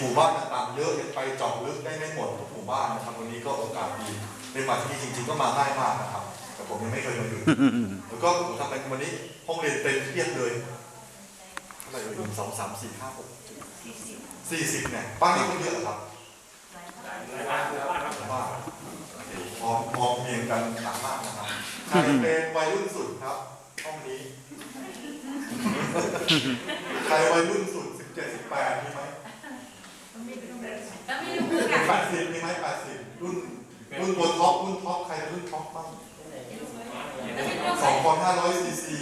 หมู่บ้านต่างๆเยอะยังไปเจาะลึกได้ไม่หมดทุกหมู่บ้านนะครับวันนี้ก็โอกาสดีได้มาที่จริง ๆ ก็มาง่ายมากนะครับ แต่ผมยังไม่เคยมาอยู่แล้วก็ผมทำไปวันนี้ห้องเรียนเต็มเพียบเลยเท่าไหร่เอ่ยหนึ่งสองสามสี่ห้าหกสี่สิบเนี่ยบ้านนี้คนเยอะเหรอครับว่าพร้อมพร้อมเพียงกันหนักมากนะครับใครเป็นวัยรุ่นสุดครับห้องนี้ใครวัยรุ่นสุดสิบเจ็ดสิบแปดมีไหม แล้วไม่รู้เหมือนกัน แปด สิบมีไหมแปดสิบรุ่นรุ่นตัวท็อปรุ่นท็อปใครเป็นรุ่นท็อปบ้างแล้วไม่รู้สองคนห้าร้อยซีซี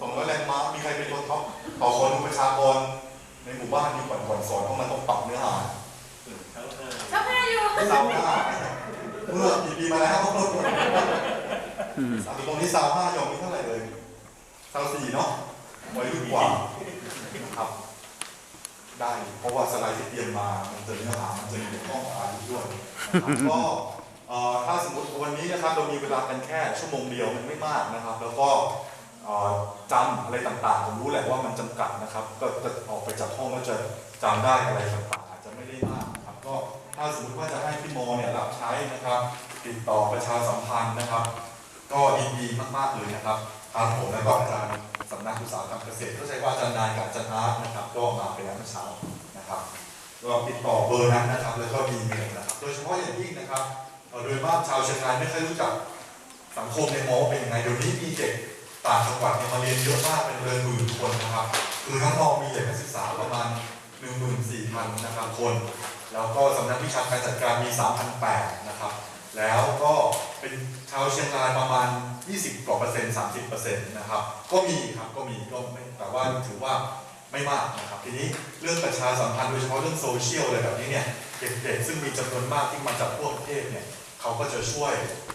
สองร้อยแรงม้ามีใครเป็นตัวท็อปต่อคนประชากรในหมู่บ้านมีก่อนก่อนสอนเพราะมันต้องปรับเนื้อหาชอบแม่อยู่สาวห้าเมื่อกี่ปีมาแล้วตรงนี้สาวห้ายอมมีเท่าไหร่เลยสาวสี่เนาะวัยรุ่นกว่าครับ ได้ เพราะว่าสไลด์ที่เตรียมมามันจะเนื้อหามันจะอยู่ในห้องอ่านอยู่ด้วยก็ถ้าสมมติวันนี้นะครับเรามีเวลากันแค่ชั่วโมงเดียวมันไม่มากนะครับ แล้วก็จำอะไรต่างๆ ผมรู้แหละว่ามันจำกัดนะครับ ก็จะออกไปจากห้องแล้วจะจำได้อะไรต่างๆอาจจะไม่ได้มากครับก็ถ้าสมมติว่าจะให้พี่โมเนี่ยรับใช้นะครับ ติดต่อประชาสัมพันธ์นะครับ ก็ยินดีมากๆเลยนะครับ ทางผมและก็อาจารย์สำนักอุตสาหกรรมเกษตรก็ใช้ว่าอาจารย์นายกับอาจารย์อาร์ตนะครับ ก็มาไปแล้วเมื่อเช้านะครับก็ติดต่อเบอร์นั้นนะครับ แล้วก็มีเมลนะครับโดยเฉพาะอย่างยิ่งนะครับโดยมากชาวเชียงรายไม่ค่อยรู้จักสังคมในมอเป็นยังไงเดี๋ยวนี้มีเด็กต่างจังหวัดมาเรียนเยอะมากเป็นเรือนหมื่นคนนะครับคือทั้งมอมีเด็กนักศึกษาประมาณ14,000นะครับคน แล้วก็สำนักวิชาการจัดการมี 3,800นะครับ แล้วก็าวเชียงรายประมาณ 20กว่าเปอร์เซ็นต์30เปอร์เซ็นต์นะครับ ก็มีครับก็มีก็ไม่แต่ว่าถือว่าไม่มากนะครับ ทีนี้เรื่องประชาสัมพันธ์โดยเฉพาะเรื่องโซเชียลอะไรแบบนี้เนี่ยเด็กๆซึ่งมีจำนวนมากที่มาจากทั่วประเทศเนี่ยเขาก็จะช่วย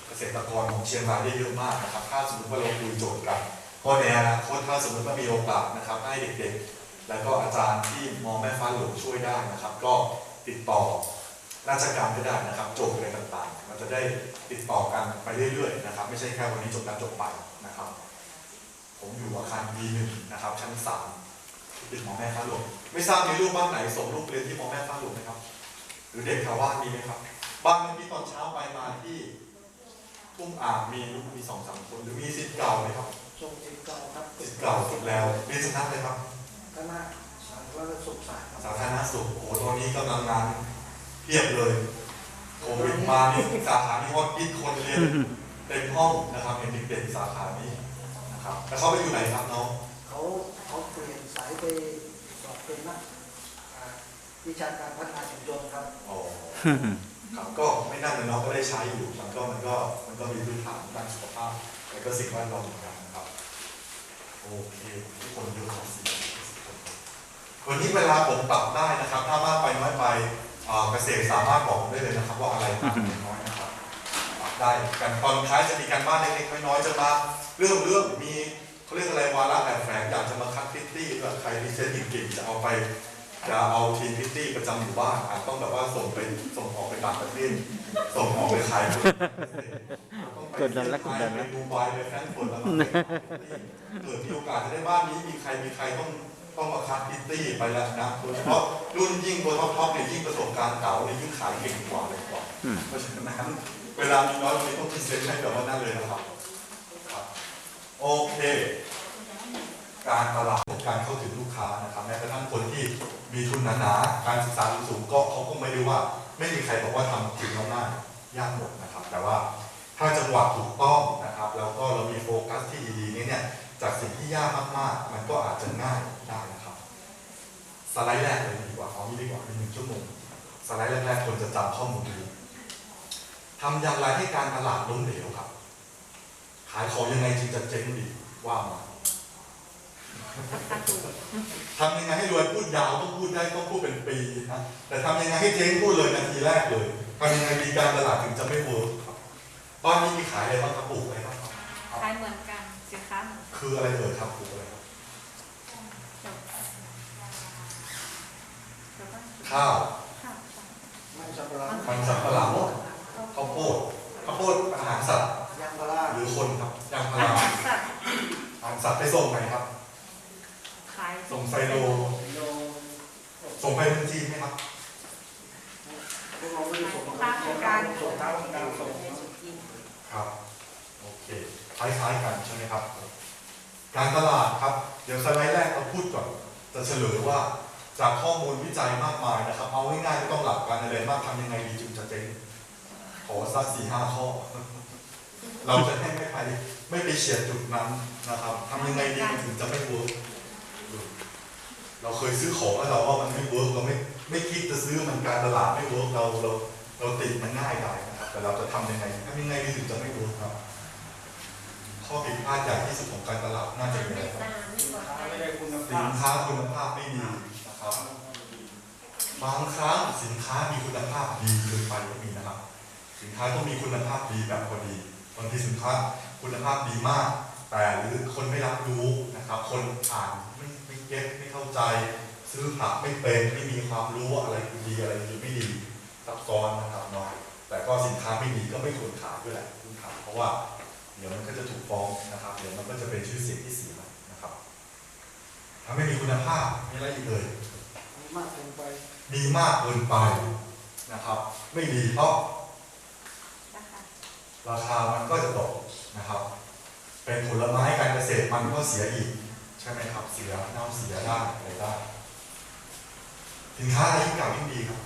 เกษตรกรของเชียงรายได้เยอะมากนะครับ ถ้าสมมติว่าเราคุยโจทย์กันก็ในอนาคตถ้าสมมติว่ามีโอกาสนะครับ ให้เด็กๆ แล้วก็อาจารย์ที่มองแม่ฟ้าหลวงช่วยได้นะครับ ก็ติดต่อ ราชการก็ได้นะครับโจทย์อะไรต่างๆ มันจะได้ติดต่อกันไปเรื่อยๆนะครับ ไม่ใช่แค่วันนี้จบแล้วจบไปนะครับ ผมอยู่อาคาร B1 นะครับ ชั้น3ติดหมอแม่ฟ้าหลวงไม่ทราบมีลูกบ้านไหนส่งลูกเรียนที่หมอแม่ฟ้าหลวงไหมครับ หรือเด็กแถวบ้านมีไหมครับบ้านเมื่อกี้ตอนเช้าไปมาที่ทุ่งอ่างมีลูกมีสองสามคนหรือมีสิทธิ์เก่าไหมครับทรงสิทธิ์เก่าครับสิทธิ์เก่าสุดแล้วเรียนสนักเลยครับคณะสาธารณสุขศาสตร์ครับสาธารณสุขโอ้โหตอนนี้กำลังงาน เพียบเลยโควิดมานี่สาขานี้ฮอตฮิตคนเรียนเต็มห้องนะครับเห็นเด็กๆสาขานี้นะครับแล้วเขาไปอยู่ไหนครับน้องเขาเขาเปลี่ยนสายไปสอบเป็นนักอ่าวิชาการพัฒนาชุมชนครับอ๋อครับก็ไม่น่าจะน้องก็ได้ใช้อยู่มันก็มันก็มันก็มีพื้นฐานด้านสุขภาพแล้วก็สิ่งแวดล้อมเหมือนกันนะครับโอเคทุกคนเยอะขอสี่วันนี้เวลาผมปรับได้นะครับ ถ้ามากไปน้อยไปอ่า เกษตรสามารถบอกผมได้เลยนะครับ ว่าอะไรมากหรือน้อยนะครับได้กันตอนท้ายจะมีการบ้านเล็กๆน้อยๆจะมาเรื่องเรื่องมีเขาเรียกอะไรวาระแอบแฝงอยากจะมาคัดพิตตี้ด้วยใครมีเซนต์เก่งๆจะเอาไปจะเอาทีมพิตตี้ประจำหมู่บ้านอาจต้องแบบว่าส่งไปส่งออกไปต่างประเทศส่งออกไปขายคนกดดันละกดดันละไปดูไบไปแฟรงก์เฟิร์ตแล้วมาเกิดมีโอกาสจะได้บ้านนี้มีใครมีใครต้อง ต้องมาคัดพิตตี้ไปแล้วนะโดยเฉพาะรุ่นยิ่งตัวท็อปๆเนี่ยยิ่งประสบการณ์เก่าเนี่ยยิ่งขายเก่งกว่าเลยกว่าอืมเพราะฉะนั้นเวลามีน้อยวันนี้ต้องพรีเซนต์ให้แบบว่านั่นเลยนะครับครับโอเค การตลาดของการเข้าถึงลูกค้านะครับแม้กระทั่งคนที่มีทุนหนาๆการศึกษาสูงๆก็เขาก็ไม่ได้ว่า ไม่มีใครบอกว่าทำถึงแล้วง่ายยากหมดนะครับ แต่ว่าถ้าจังหวะถูกต้องนะครับ แล้วก็เรามีโฟกัสที่ดีๆนี่เนี่ยจากสิ่งที่ยากมากๆ มันก็อาจจะง่าย ได้นะครับ สไลด์แรกเลยดีกว่าเอานี้ดีกว่าเป็นหนึ่งชั่วโมง สไลด์แรกๆควรจะจำข้อมูลดีทำอย่างไรให้การตลาดล้มเหลวครับ ขายของยังไงจึงจะเจ๊งดีว่ามาทำยังไงให้รวยพูดยาวต้องพูดได้ต้องพูดเป็นปีนะแต่ทำยังไงให้เจ๊งพูดเลยนาทีแรกเลยทำยังไงมีการตลาดถึงจะไม่เวิร์กครับบ้านนี้มีขายอะไรบ้างครับปลูกอะไรบ้างครับขายเหมือนกันสินค้าเหมือนกันคืออะไรเอ่ยครับปลูกอะไรครับ เดี๋ยวก่อน ข้าวข้าวมันสับปะหลังมันสำปะหลังข้าวโพดข้าวโพดอาหารสัตว์ยางพาราหรือคนครับยางพาอาราหารสัตว์อาหารสัตว์ไปส่งไหนครับขายส่งไซโลโลส่งไปเมืองจีนไหมครับพวกเราไม่ได้ส่งลูกค้าโครงการส่งตามการส่งครับโอเคคล้ายๆกันใช่ไหมครับ การตลาดครับ เดี๋ยวสไลด์แรกเราพูดก่อนจะเฉลยว่า จากข้อมูลวิจัยมากมายนะครับ เอาง่ายๆไม่ต้องหลักการอะไรมากทำยังไงดีจึงจะเจ๊งขอสักสี่ห้าข้อ เราจะให้ไม่ไปไม่ไปเฉียดจุดนั้นนะครับทำยังไงดีมันถึงจะไม่เวิร์กเราเคยซื้อของแล้วเราว่ามันไม่เวิร์กเราไม่ไม่คิดจะซื้อมันการตลาดไม่เวิร์กเราเราเราติดมันง่ายได้นะครับ แต่เราจะทำยังไงทำยังไงดีถึงจะไม่เวิร์กครับข้อผิดพลาดใหญ่ที่สุดของการตลาดน่าจะเป็นอะไรครับสินค้าไม่ได้คุณสิภาพนค้าคุณภาพไม่ดีนะ ครับ บางครั้งสินค้ามีคุณภาพดีเกินไปก็มีนะครับ สินค้าต้องมีคุณภาพดีแบบพอดีบางทีสินค้าคุณภาพดีมาก แต่หรือคนไม่รับรู้นะครับ คนอ่านไม่ไม่เก็ตไม่เข้าใจ ซื้อผักไม่เป็นไม่มีความรู้ว่าอะไรดีอะไรไม่ดีซับซ้อนนะครับเนาะแต่ก็สินค้าไม่ดีก็ไม่ควรขายด้วยแหละคุณขายเพราะว่าเดี๋ยวมันก็จะถูกฟ้องนะครับ เดี๋ยวมันก็จะเป็นชื่อเสียงที่เสียนะครับถ้าไม่มีคุณภาพไมีอะไรอีกเลย มีมากเกินไป มีมากเกินไปนะครับ ไม่ดีเพราะนะคะราคามันก็จะตกนะครับ เป็นผลไม้การเกษตรมันก็เสียอีก ใช่ไหมครับเสียเน่าเสียได้อะไรได้สินค้าอะไรยิ่งเก่ายิ่งดีครับ